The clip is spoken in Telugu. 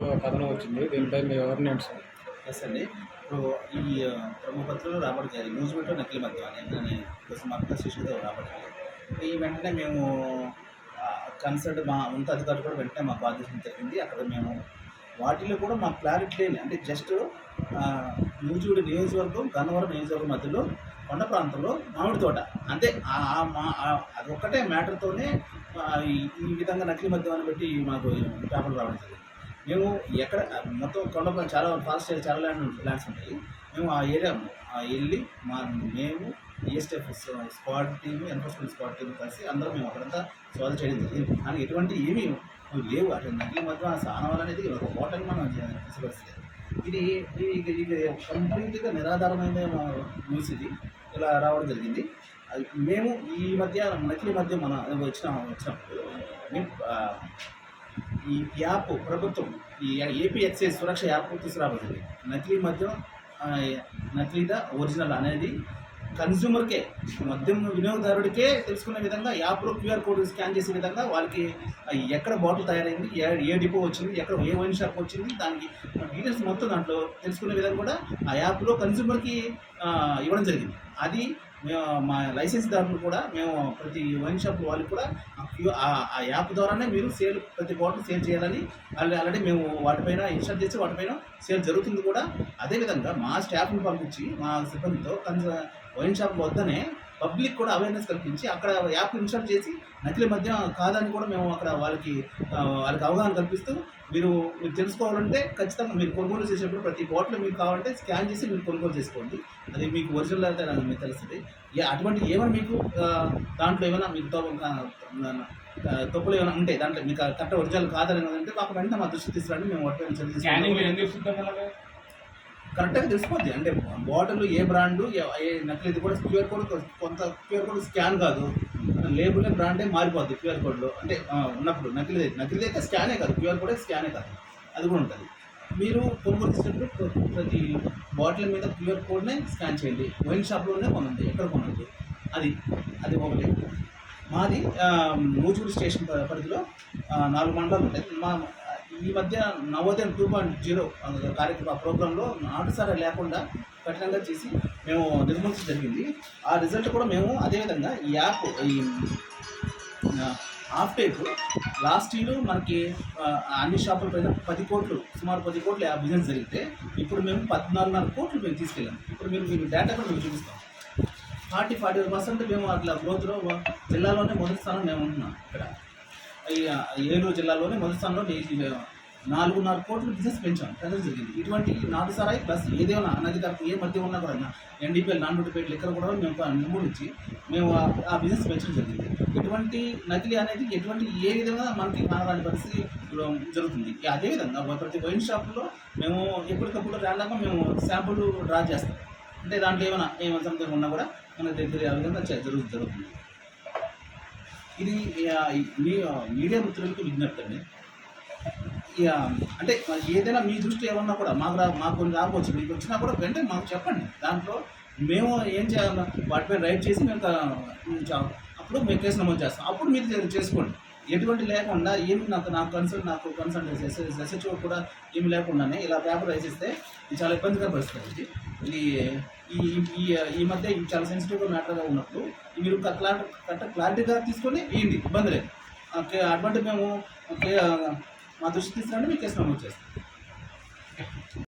కథనం వచ్చింది. దీనిపై మీ వివరణ సార్? ఎస్ అండి. ఇప్పుడు ఈ బ్రహ్మపత్రలో ప్రముఖ రాబడి న్యూస్ మీటర్ నకిలీ మద్యం అని అని కోసం శిష్యుతో రాబడి ఈ వెంటనే మేము కన్సల్ట్ మా ఉన్నత అధికారులు కూడా వెంటనే మాకు బాధ్యత జరిగింది. అక్కడ మేము వాటిలో కూడా మాకు క్లారిటీ లేని అంటే జస్ట్ నూజివీడు నియోజకవర్గం గన్నవరం నియోజకవర్గం మధ్యలో కొండ ప్రాంతంలో మామిడి తోట. అంతే. అదొక్కటే మ్యాటర్తోనే ఈ ఈ విధంగా నకిలీ మద్యం అని పెట్టి మాకు పేపర్లు రావడం జరిగింది. మేము ఎక్కడ మొత్తం కొండపై చాలా ఫారెస్ట్ ఏరియా చాలా ల్యాండ్ ల్యాండ్స్ ఉంటాయి. మేము ఆ ఏరియా ఆ వెళ్ళి మా మేము ESTF squad team enforcement squad team కలిసి అందరం మేము అక్కడంతా సోదా చేయడం జరిగింది. కానీ ఎటువంటి ఏమీ లేవు. అటు నకిలీ మధ్య సానవాలు అనేది ఒక హోటల్ మనం తీసుకొస్తుంది ఇది ఇది ఇది కంప్లీట్గా నిరాధారమైన న్యూస్ ఇది. ఇలా రావడం జరిగింది. అది మేము ఈ మధ్య నకిలీ మధ్య మన వచ్చిన వచ్చినప్పుడు మేము ఈ యాప్ ప్రభుత్వం ఈ ఏపీ ఎక్సైజ్ సురక్ష యాప్ తీసుకురాబోతుంది నకిలీ మద్యం ఆ, నకిలీదా ఒరిజినల్ అనేది కన్జ్యూమర్కే మద్యం వినియోగదారుడికే తెలుసుకునే విధంగా యాప్లో క్యూఆర్ కోడ్ స్కాన్ చేసే విధంగా వాళ్ళకి ఎక్కడ బాటిల్ తయారైంది ఏ ఏ డిపో వచ్చింది ఎక్కడ ఏ వైన్ షాప్ వచ్చింది దానికి డీటెయిల్స్ మొత్తం దాంట్లో తెలుసుకునే విధంగా కూడా ఆ యాప్లో కన్జ్యూమర్కి ఇవ్వడం జరిగింది. అది మేము మా లైసెన్స్ దారులు కూడా మేము ప్రతి వైన్ షాప్ వాళ్ళకి కూడా ఆ యాప్ ద్వారానే మీరు సేల్ ప్రతి బాటిల్ సేల్ చేయాలని ఆల్రెడీ ఆల్రెడీ మేము వాటిపైన ఇన్స్టాల్ చేసి వాటిపైన సేల్ జరుగుతుంది కూడా. అదేవిధంగా మా స్టాఫ్ని పంపించి మా సిబ్బందితో కన్స వైన్ షాప్ వద్దనే పబ్లిక్ కూడా అవేర్నెస్ కల్పించి అక్కడ యాప్ ఇన్స్టాల్ చేసి నకిలీ మధ్య కాదని కూడా మేము అక్కడ వాళ్ళకి వాళ్ళకి అవగాహన కల్పిస్తూ మీరు మీరు తెలుసుకోవాలంటే ఖచ్చితంగా మీరు కొనుగోలు చేసేటప్పుడు ప్రతి బాటిల్ మీకు కావాలంటే స్కాన్ చేసి మీరు కొనుగోలు చేసుకోండి. అది మీకు ఒరిజినల్ అయితే నాకు మీకు తెలుస్తుంది. అటువంటి ఏమైనా మీకు దాంట్లో ఏమైనా మీకు తో- తప్పులు ఏమైనా ఉంటే దాంట్లో మీకు కరెక్ట్ ఒరిజినల్ కాదని అంటే మాకు వెంటనే మా దృష్టి తీసుకురండి మేము వాటిపైన చర్య తీసుకుంటాం. స్కానింగ్ ఏం తెలుస్తుంది అలాగే కరెక్ట్గా తెలిసిపోద్ది. అంటే బాటిల్ ఏ బ్రాండ్ ఏ నకిలీది కూడా క్యూఆర్ కోడ్ కొంత క్యూఆర్ కోడ్ స్కాన్ కాదు. లేబుల్ బ్రాండే మారిపోద్ది క్యూఆర్ కోడ్లో. అంటే ఉన్నప్పుడు నకిలీ నకిలీ అయితే స్కానే కాదు. క్యూఆర్ కోడ్ స్కానే కాదు. అది కూడా ఉంటుంది. మీరు కొనుగోలు చేసినప్పుడు ప్రతి బాటిల్ మీద క్యూఆర్ కోడ్నే స్కాన్ చేయండి. వైన్ షాప్లోనే కొనండి. ఎక్కడ కొనండి? అది అది ఒకటి. మాది నూజూరు స్టేషన్ పరిధిలో నాలుగు మండలాలు ఉంటాయి. మా ఈ మధ్య నవోదయం టూ పాయింట్ జీరో కార్యక్రమ ప్రోగ్రాంలో నాటుసారా లేకుండా కఠినంగా చేసి మేము నిర్మించడం జరిగింది. ఆ రిజల్ట్ కూడా మేము అదేవిధంగా ఈ యాప్ ఈ ఆఫ్ టైప్ లాస్ట్ ఇయర్ మనకి అన్ని షాపుల పైన పది కోట్లు సుమారు పది కోట్లు ఆ బిజినెస్ జరిగితే ఇప్పుడు మేము పద్నాలుగున్నర కోట్లు మేము తీసుకెళ్ళాం. ఇప్పుడు మీరు మీరు డేటా కూడా మేము చూపిస్తాం. ఫార్టీ ఫార్టీ పర్సెంట్ మేము అట్లా గ్రోత్లో జిల్లాలోనే మొదటి స్థానం మేము ఉంటున్నాం ఇక్కడ. ఏలూరు జిల్లాలోనే మొదటి స్థానంలో నాలుగున్నర కోట్ల బిజినెస్ పెంచాం. ప్రజలు జరిగింది. ఇటువంటి నాటు సారాయి ప్లస్ ఏదైనా అనధికారిక ఏ మధ్య ఉన్నా కూడా ఎన్డీపీఎల్ నాన్ డ్యూటీపేట్ లెక్కలు కూడా మేము ప- మేము ఆ- బిజినెస్ పెంచడం జరిగింది. ఎటువంటి నకిలీ అనేది ఎటువంటి ఏ విధంగా మనకి కానరాని పరిస్థితి జరుగుతుంది? అదేవిధంగా ప్రతి వైన్ షాప్లో మేము ఎప్పటికప్పుడు ర్యాండమ్గా మేము శాంపుల్ డ్రా చేస్తాం. అంటే దాంట్లో ఏమైనా ఏమైనా సంథింగ్ ఉన్నా కూడా మనకు దగ్గర విధంగా జరుగు జరుగుతుంది. ఇది మీ- మీడియా మిత్రులకు విజ్ఞప్తి అండి. ఇక అంటే ఏదైనా మీ దృష్టి ఏమన్నా కూడా మాకు రా మాకు కొన్ని రాకపోవచ్చు మీకు వచ్చినా కూడా వెంటనే మాకు చెప్పండి. దాంట్లో మేము ఏం చేయాలి? వాటిపై రైడ్ చేసి మేము అప్పుడు మేము కేసు నమోదు చేస్తాం. అప్పుడు మీరు చేసుకోండి. ఎటువంటి లేకుండా ఏమి నాకు నాకు కన్సల్ట్ నాకు కన్సల్ట్ ఎస్హెచ్ఓ కూడా ఏమి లేకుండానే ఇలా పేపర్ వేసిస్తే ఇది చాలా ఇబ్బందికర పరిస్థితి ఇది ఈ ఈ ఈ మధ్య ఇది చాలా సెన్సిటివ్గా మ్యాటర్గా ఉన్నప్పుడు మీరు క్లారిటీ కరెక్ట్ క్లారిటీగా తీసుకొని వేయండి ఇబ్బంది లేదు. ఓకే అటువంటి మేము ఓకే మా దృష్టి తీసుకురండి మీకు కేసు నమోదు చేస్తాం.